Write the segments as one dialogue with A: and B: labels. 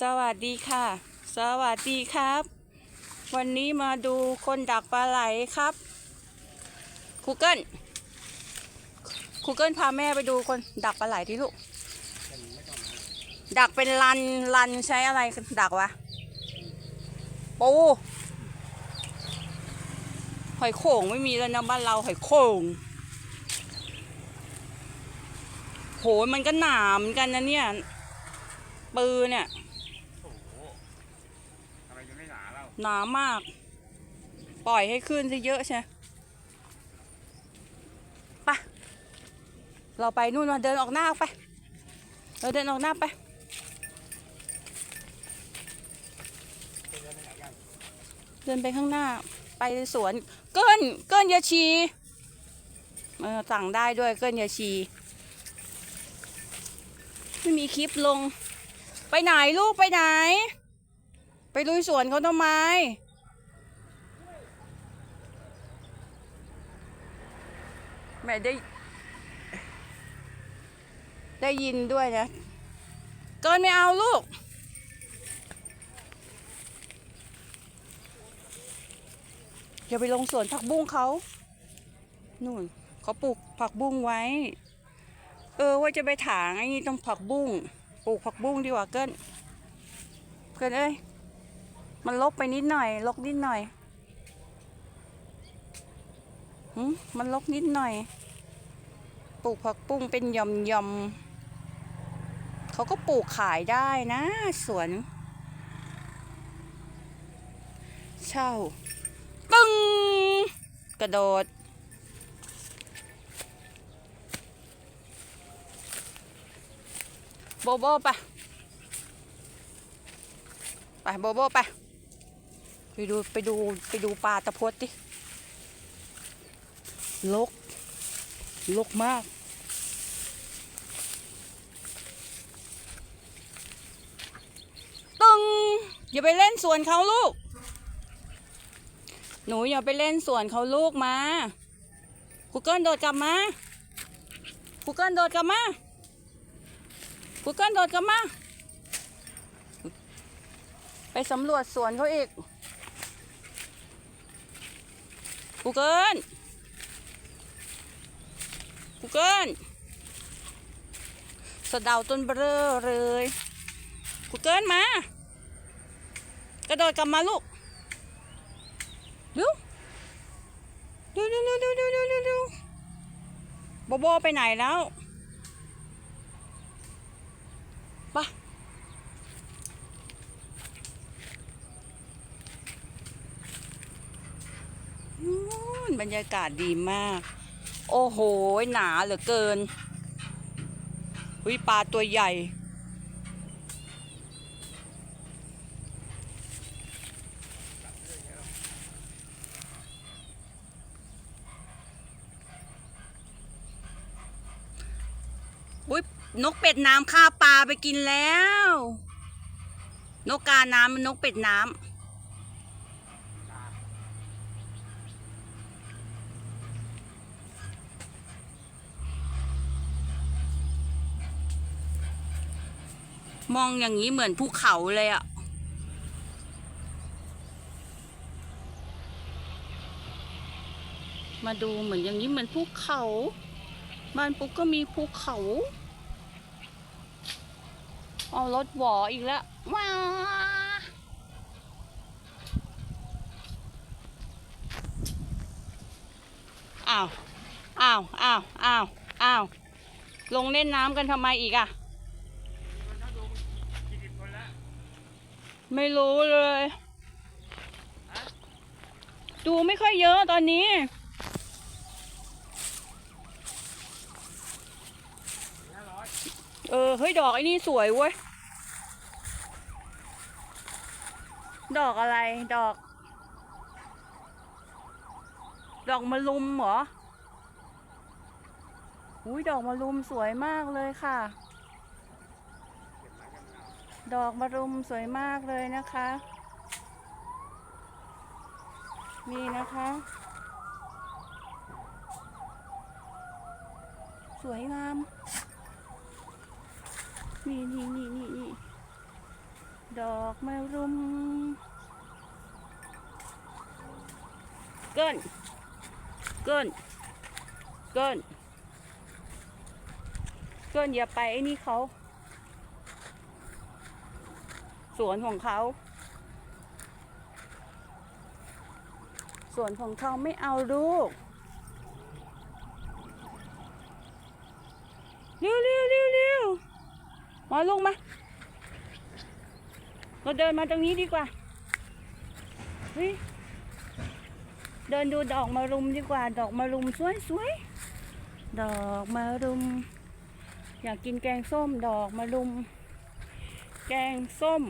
A: สวัสดีค่ะ สวัสดีครับ วันนี้มาดูคนดักปลาไหลครับคูเกิลคูเกิลพาแม่ไปดูคนดักปลาไหลที่ลูก ดักเป็นลันลันใช้อะไรดักวะปูหอยโข่งไม่มีแล้วนะบ้านเราหอยโข่งโหมันก็หนามอนกันนะเนี่ย ปืนเนี่ย
B: โอ้โหทำไมจะไม่ หนาเล่า
A: หนามาก ปล่อยให้ขึ้นซะเยอะใช่ไปะเราไปนู่นมาเดินออกหน้าไป เราเดินออกหน้าไป เดินไปข้างหน้า ไปสวน เกินเกินยาชีเออสั่งได้ด้วยเกินยาชี ไม่มีคลิปลง ไปไหนลูกไปไหน ไปลุยสวนเขาทำไม แม่ได้ ได้ยินด้วยนะ เกินไม่เอาลูก อย่าไปลงสวนผักบุ้งเขานู่นเขาปลูกผักบุ้งไว้ เออว่าจะไปถางไอ้นี่ต้องผักบุ้งปลูกผักบุ้งดีกว่าเกินเกินเอ้ย มันลกไปนิดหน่อย ลกนิดหน่อยหืมมันลกนิดหน่อย ปลูกผักบุ้งเป็นยำยำๆเขาก็ปลูกขายได้นะ สวน เช่า ปึ้ง กระโดด โบโบไป ไปโบโบไป ไปดูไปดูไปดูปลาตะพดดิลก ลกมาก ตึง อย่าไปเล่นสวนเขาลูก หนูอย่าไปเล่นสวนเขาลูกมากูเกิลโดดกลับมากูเกิลโดดกลับมากูเกิลโดดกลับมา ไปสำรวจสวนเขาอีก กูเกิลกูเกิลสะเดาต้นเบลอเลยกูเกิลมา กระโดดกลับมาลูกเร็วเร็วเร็วเร็วเร็วเร็วเร็วเร็วเร็วโบโบไปไหนแล้วไปะ นู่น บรรยากาศดีมาก โอ้โห หนาเหลือเกินวิปลาตัวใหญ่ อุ้ยนกเป็ดน้ำฆ่าปลาไปกินแล้ว นกกาน้ำมันนกเป็ดน้ำ มองอย่างนี้เหมือนภูเขาเลยอะมาดูเหมือนอย่างนี้เหมือนภูเขา บ้านปุ๊กก็มีภูเขาเอารถหวออีกแล้วว้าอ้าวอ้าวอ้าวอ้าวอ้าวลงเล่นน้ำกันทำไมอีกอะ
B: มันถ้าดูกี่สิบคนแล้ว
A: ไม่รู้เลย ดูไม่ค่อยเยอะตอนนี้ เออ เฮ้ย ดอกไอ้นี่สวยเว้ย ดอกอะไร ดอก ดอกมะลุมเหรออุ้ยดอกมะลุมสวยมากเลยค่ะ ดอกมะรุมสวยมากเลยนะคะ นี่นะคะ สวยงาม นี่นี่นี่นี่นี่ดอกมะรุม เกิน เกิน เกิน เกินอย่าไปไอ้นี่เขา สวนของเขา สวนของเขาไม่เอาลูกเร็วเร็วเร็วเร็วมาลงมา เราเดินมาตรงนี้ดีกว่าเฮ้ยเดินดูดอกมารุมดีกว่า ดอกมารุมสวยสวยดอกมารุม อยากกินแกงส้มดอกมารุม แกงส้ม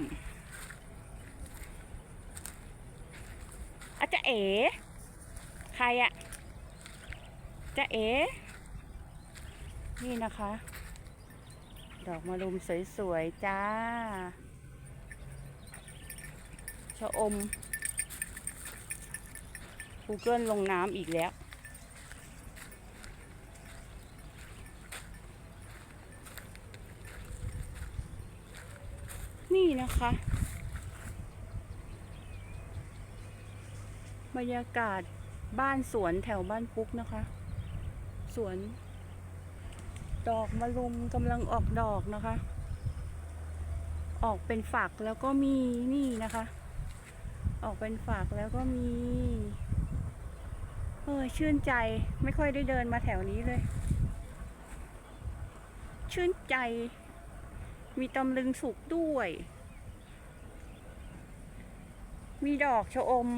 A: อาจจะเอ๋ใครอะจะเอ๋นี่นะคะ ดอกมารุมสวยๆ จ้า ชะอม Google ลงน้ำอีกแล้ว นี่นะคะ บรรยากาศบ้านสวนแถวบ้านปุ๊กนะคะ สวน ดอกมะรุมกำลังออกดอกนะคะ ออกเป็นฝักแล้วก็มีนี่นะคะ ออกเป็นฝักแล้วก็มี เออชื่นใจไม่ค่อยได้เดินมาแถวนี้เลย ชื่นใจ มีตำลึงสุกด้วย มีดอกชะอม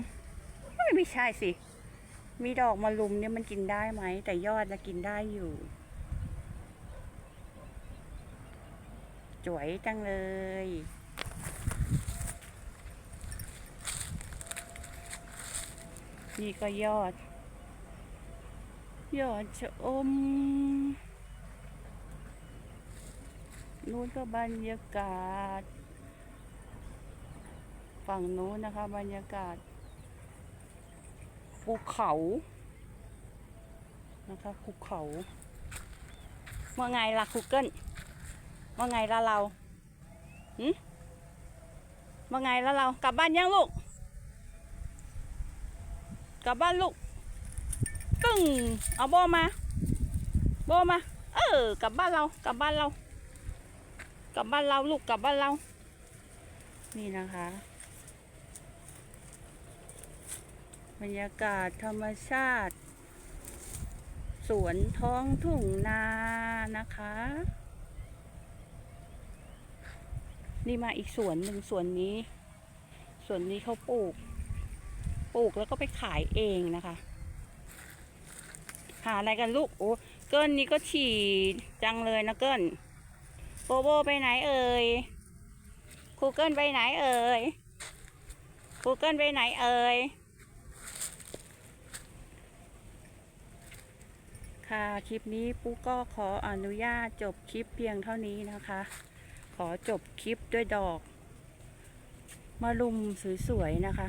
A: ไม่ใช่สิ มีดอกมะรุมเนี่ยมันกินได้ไหม แต่ยอดจะกินได้อยู่สวยจังเลย นี่ก็ยอด ยอดชะอม นู้นก็บรรยากาศ ฝั่งนู้นนะคะ บรรยากาศภูเขานะคะภูเขาว่าไงล่ะคุกเกิลว่าไงล่ะเราหืมว่าไงล่ะเรากลับบ้านยังลูกกลับบ้านลูกตึ้งเอาโบมา โบมา เออกลับบ้านเรากลับบ้านเรา กลับบ้านเราลูกกลับบ้านเรา นี่นะคะ บรรยากาศธรรมชาติ สวนท้องทุ่งนานะคะ นี่มาอีกสวนหนึ่งสวนนี้ สวนนี้เขาปลูก ปลูกแล้วก็ไปขายเองนะคะ หาอะไรกันลูก โอ้เกิลนี่ก็ฉี่จังเลยนะเกิล โบโบไปไหนเอ่ยคูเกิลไปไหนเอ่ยคูเกิลไปไหนเอ่ยค่ะ คลิปนี้ปุ๊กก็ขออนุญาตจบคลิปเพียงเท่านี้นะคะ ขอจบคลิปด้วยดอกมะรุมสวยๆนะคะ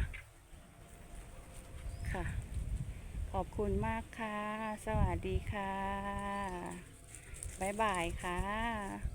A: ค่ะ ขอบคุณมากค่ะ สวัสดีค่ะ บ๊ายบายค่ะ